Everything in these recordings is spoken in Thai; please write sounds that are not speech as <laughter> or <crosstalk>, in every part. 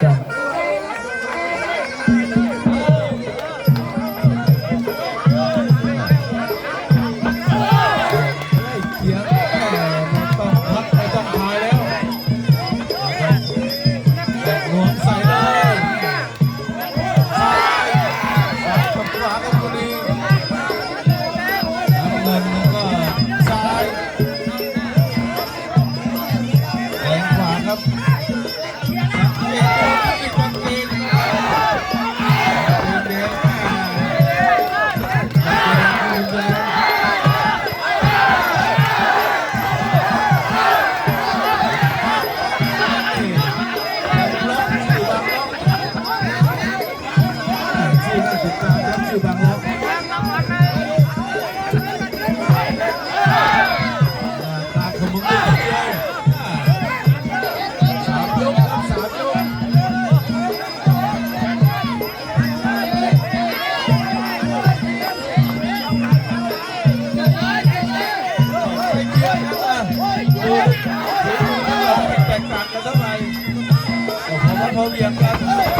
คนนี้น้ำเงินแล้วก็ซ้ายแดงขวาครับ แตกต่างกันเท่าไหร่ก็พอมาพอเวียงกัน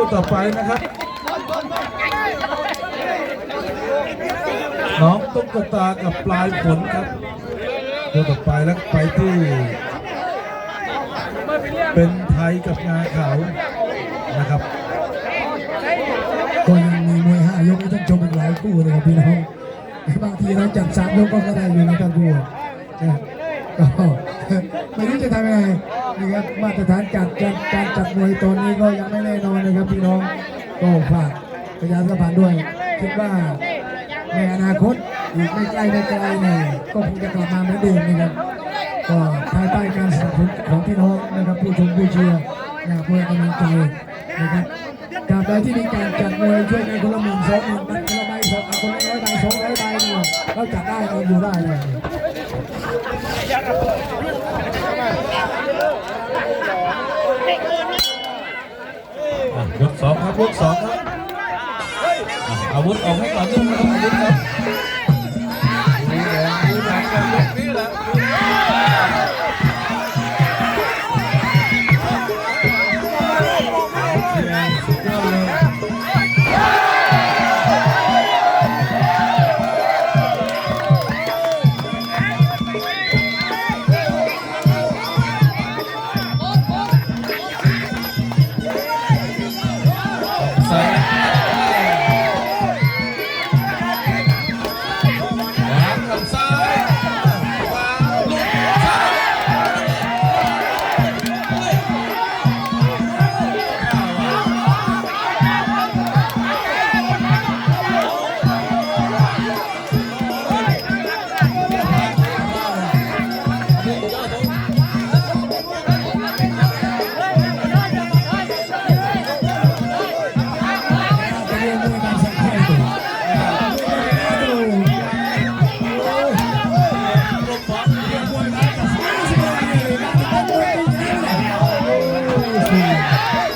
คู่ต่อไปนะครับ น้องตุ๊กตากับปลายฝนครับคู่ต่อไปแล้วไปที่ เป็นไทยกับงาขาวนะครับก็ยังมีมวยห้ายกให้ท่านชมอีกหลายคู่นะครับพี่น้องบางทีเราจัดสามยกก็ได้อยู่นะท่านผู้ชมน ไม่รู้จะทำยังไงนะครับมาตรฐานการจัดการจัดมวยตอนนี้ก็ยังไม่แน่นอนนะครับพี่น้องก็ฝากประชาสัมพันธ์ด้วย คิดว่าในอนาคตอีกไม่ใกล้ไม่ไกลเนี่ยก็คงจะกลับมาเหมือนเดิมนะครับก็ภายใต้การสนับสนุนของพี่น้องนะครับผู้ชมผู้เชียร์นะเพื่อกำลังใจนะครับตราบใดที่มีการจัดมวยช่วยกันคนละหมื่นสองหมื่น สอยใบสองร้อยใบเนี่ยเราจัดได้เราอยู่ได้เลยยกสองครับยกสองครับอะอาวุธออกให้ก่อนนิดนึงครับ Yeah! <laughs>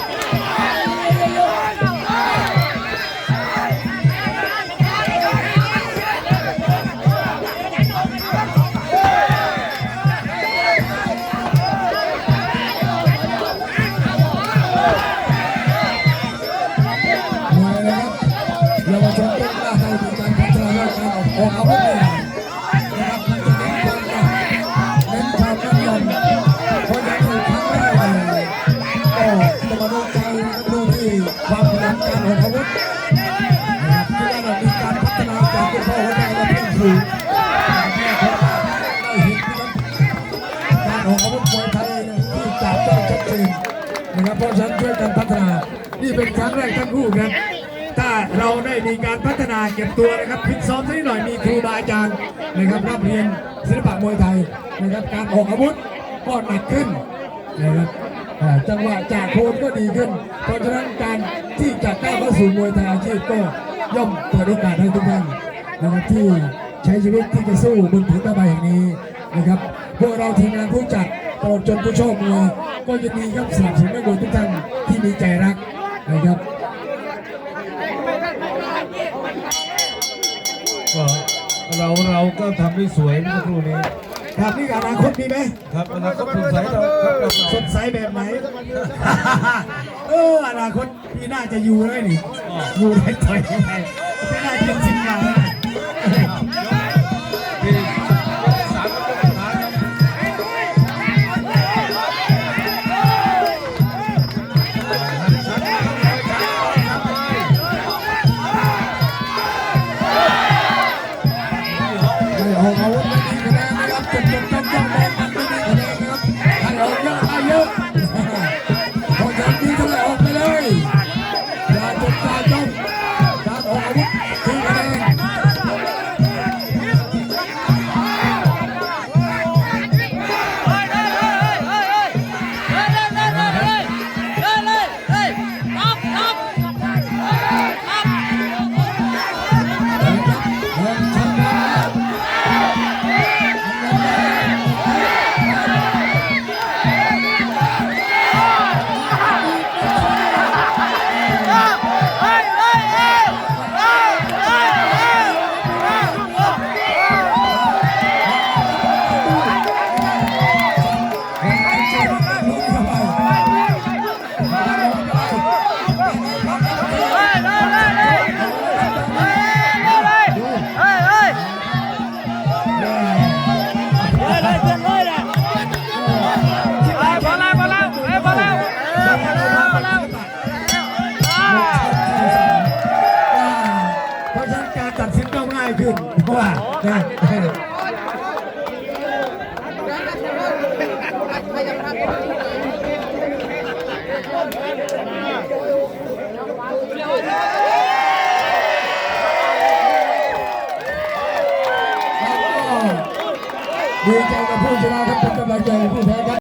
นะครับการออกอาวุธมวยไทยที่จับได้ชัดเจนนะครับเพราะฉะนั้นช่วยกันพัฒนา นี่เป็นครั้งแรกทั้งคู่ครับ ถ้าเราได้มีการพัฒนาเก็บตัวนะครับพิซ้อมสักนิดหน่อยมีครูบาอาจารย์นะครับรับเรียนศิลปะมวยไทยนะครับการออกอาวุธก็หนักขึ้นนะครับจังหวะจากโคนก็ดีขึ้น เพราะฉะนั้นการที่จะก้าวเข้าสู่มวยไทยอาชีพก็ย่อมเปิดโอกาสให้ทุกท่านนะครับที่ใช้ชีวิตที่จะสู้บนผืนตะไบแห่งนี้ นะครับ พวกเราทีมงานผู้จัดตลอดจนผู้ชมมวยก็ยินดีครับสนับสนุนนักมวยทุกท่านที่มีใจรักนะครับก็เราเราก็ทำได้สวยเมื่อสักครู่นี้ครับนี่อนาคตมีไหมครับอนาคตสดใสเราครับเราสดใสแบบไหนเอออนาคตพี่น่าจะอยู่เลยนี่อยู่ได้ต่อยยังไงพี่น่าจะเป็นสิ่งอย่าง ไนะดีใจกับผู้ชนะ